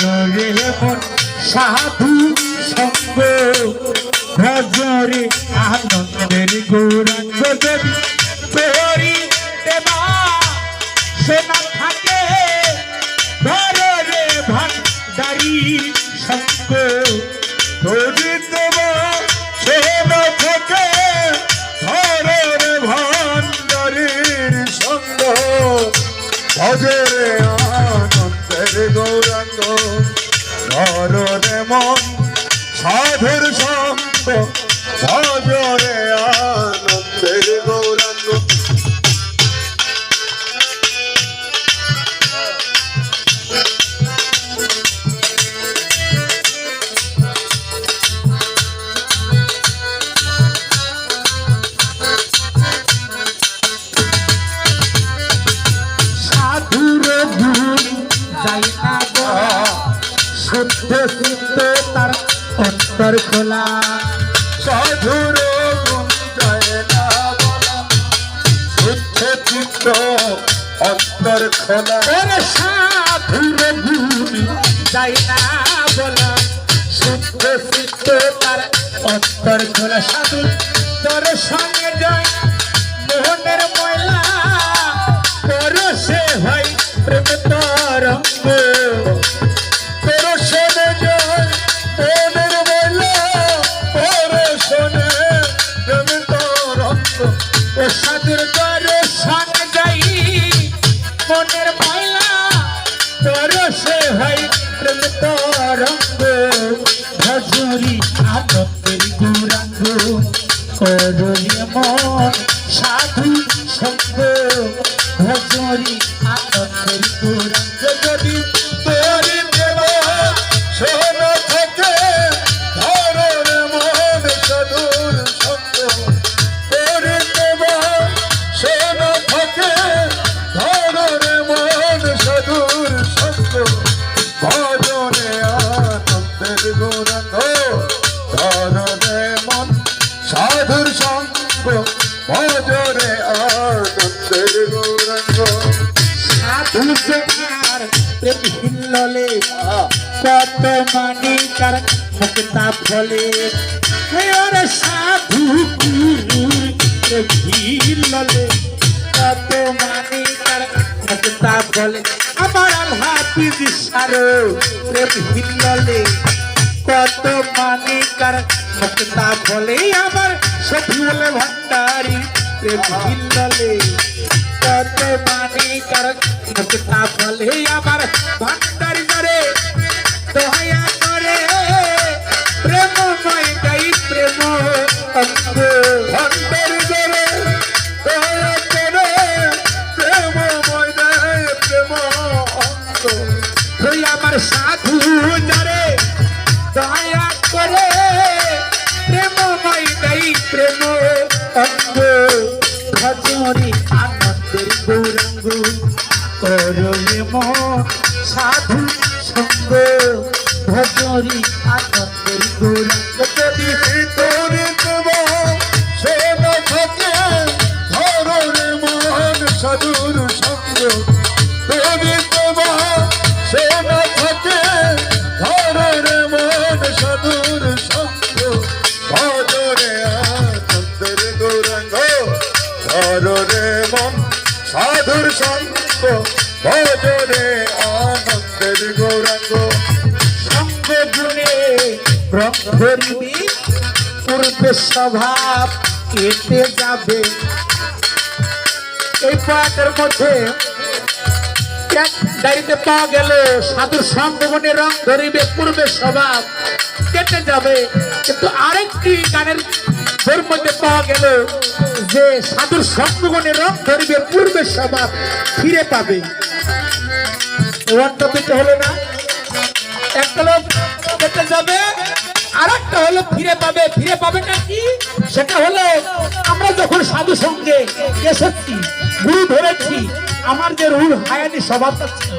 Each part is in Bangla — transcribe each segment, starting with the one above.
মন সাধু সঙ্গ। ভজরে আনন্দের গৌরাঙ্গ দেবী তোরি দেবা সে না থাকে। ঘরে ভান্ডারি সঙ্গ। তোরি দেবা সে না থাকে। ঘরের ভান্ডারির সঙ্গ। ভজরে আনন্দের গৌরাঙ্গ ধররে মন সাধুর সঙ্গ সত্য তার অন্তর খোলা। সাধুর যায় শুদ্ধ চিত্ত, অন্তর খোলা। সাধুর ভুল যাই না বলা। সত্য সত্য তার অন্তর খোলা। সাধু তোর সঙ্গে জয়, মোহনের ময়লা। সে হয় প্রেম তরঙ্গ। সাধুর দরে সঙ্গে যাই, মনের ময়লা তোর সে হয় প্রেম তরঙ্গ ভজুরি আনন্দের গৌরাঙ্গ করুণে সাধু সঙ্গ ভজরি আনন্দের সেনার প্রেম হিল্ললে, কত মানি তার মুক্তা ফলে ওরে সাধু গুরুর প্রেম হিল্ললে, কত মানি তার মুক্তা ফলে আমার হাফিজ সারো প্রেম হিল্ললে, কত মানি কার মুক্তা ফলে আমার সফিউল ভান্ডারি প্রেম হিল্ললে। কত মানি কার মুক্তা ফলে আমার ভান্ডারি করে দয়া করে। প্রেম ময় গাই প্রেম ভণ্ডার জরে দয়া করে। প্রেম ময়দায় প্রেম তুই আমার সাধু যারে দয়া করে। প্রেম মাই দেই প্রেম অঙ্গ আনন্দের গৌরঙ্গ করলে মন সাধু সঙ্গ ভজরি আনন্দের গৌরঙ্গ যদি তোরে দেব সোন থাকে ধরে মন সাধুর সঙ্গ ভজরে আনন্দের গৌরাঙ্গ। সঙ্গ গুণে পূর্বে স্বভাব কেটে যাবে। এই পাটের মধ্যে এক ডায়েরিতে পাওয়া গেল সাধুর সঙ্গমনে রং ধরিবে পূর্বে স্বভাব কেটে যাবে। কিন্তু আরেকটি গানের বইয়ের মধ্যে পাওয়া গেল যে সাধুর সঙ্গমনে রং ধরিবে পূর্বে স্বভাব ফিরে পাবে। ওয়ানটা পেতে হলো না। একটা লোক কেটে যাবে। আর একটা হলো ফিরে পাবে ফিরে পাবে না কি? সেটা হলো আমরা যখন সাধু সঙ্গে এসেছি, গুরু ধরেছি, আমার যে রুল হায়ানি স্বভাবটা ছিল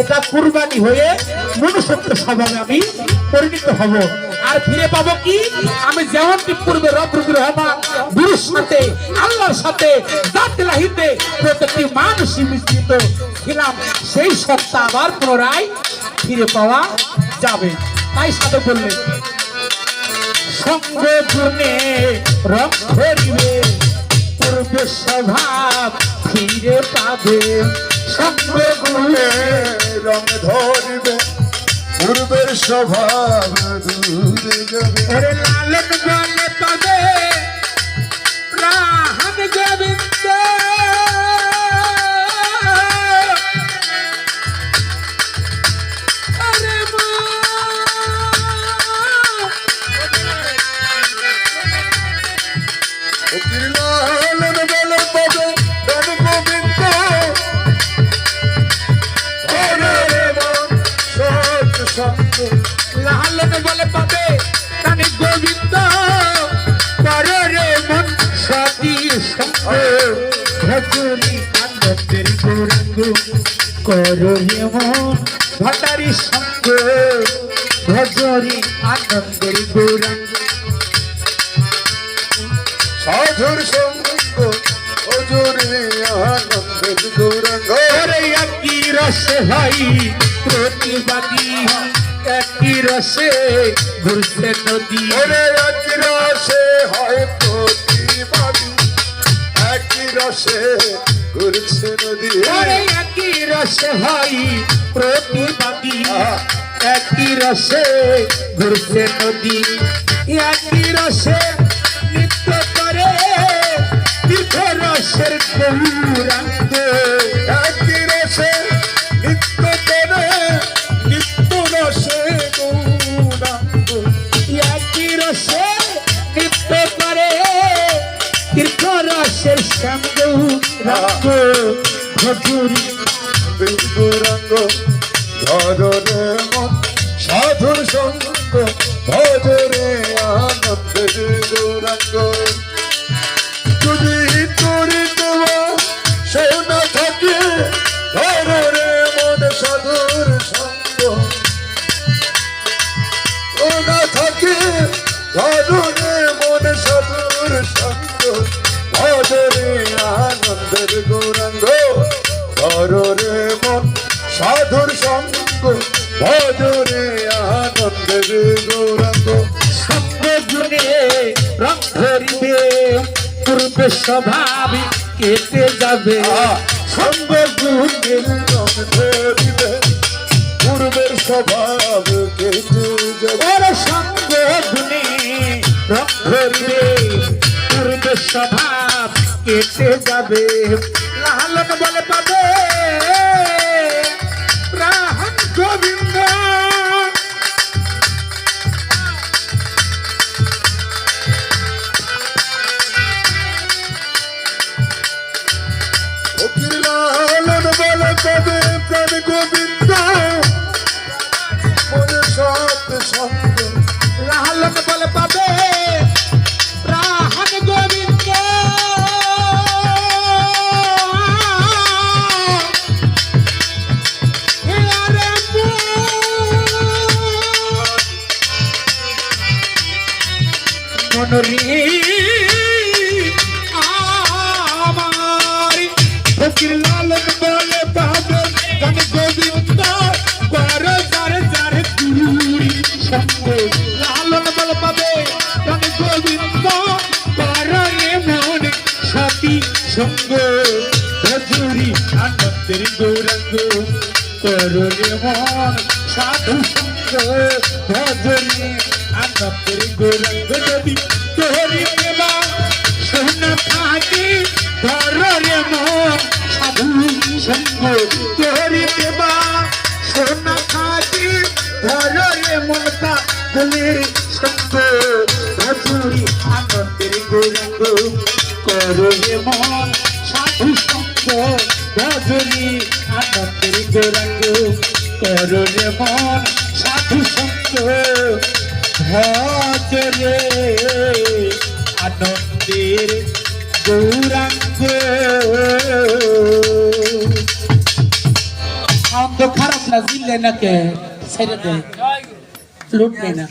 এটা কুরবানি হয়ে মনুষ্যত্ব স্বভাবে আমি পরিণত হব। আর ফিরে পাবো কি? আমি যেমনটি পূর্বে রব রবি রহমান গুরুর সাথে, আল্লাহর সাথে, জাত লাহিতে প্রত্যেকটি মানুষই মিশ্রিত ছিলাম, সেই সত্তা আবার পুনরায় ফিরে পাওয়া যাবে। তাই সাথে বললেন সঙ্গে গুণে রং ধরিবে পূর্বে স্বভাব ফিরে পাবে। সঙ্গে গুণে রং ধরিবে, পূর্বের স্বভাব দূরে যাবে। লালন বলে তবে প্রাণ গোবিন্দ ভজনি আনন্দের গৌরঙ্গ করো রে মন ভটারি সঙ্গ ভজনি আনন্দের গৌরঙ্গ সাধুর সঙ্গ অজরে আনন্দের গৌরঙ্গ ওরে একই রসে ঘুরছে নদী রসে হয় প্রতিবাদী রসে ঘুরছে নদী। আরে একই রসে ভাই প্রতিবাদী একই রসে ঘুরছে নদী। একই রসে নৃত্য করে তীর্থ রসের একই রসে সঙ্গ রঙ্গ ঘটুরি গৌরাঙ্গ ধরে মন, সাধুর সঙ্গ ভজরে আনন্দের গৌরাঙ্গ যদি তোরে দেওয়া সোনা থাকে ধরে মন, সাধুর সঙ্গ সোনা থাকে ধরে মন ভজরে আনন্দের গৌরাঙ্গ ধরে মন সাধুর সঙ্গ ভজরে আনন্দের গৌরাঙ্গ সঙ্গ গুণে রং ধরিবে পূর্বে স্বভাব কেটে যাবে সঙ্গ গুণে রং স্বভাব কেটে যাবে স্বভাব কেটে যাবে। লালন বলে পাবে গোবিন্দ। লালন বলে প্রাণ গোবিন্দ। সঙ্গ হজুরি আনন্দের গৌরঙ্গ কর রে মন, সাধু সঙ্গ ভজরি আনন্দের গৌরঙ্গ যদি তোহরি প্রেমা সোনা থাকে ধর মন, সাধু সঙ্গ তোহরি প্রেমা সোনা থাকে ধর রে মমতা বলে সঙ্গ ভজরি আনন্দের গৌরঙ্গ কর রে মন সাধু সঙ্গ ভজরি আনন্দের গৌরঙ্গ কর রে মন সাধু সঙ্গ ভজরে আনন্দের গৌরাঙ্গ আনন্দ খারাপ না জিল্লে নাকে ছেড়ে দে লুটবে না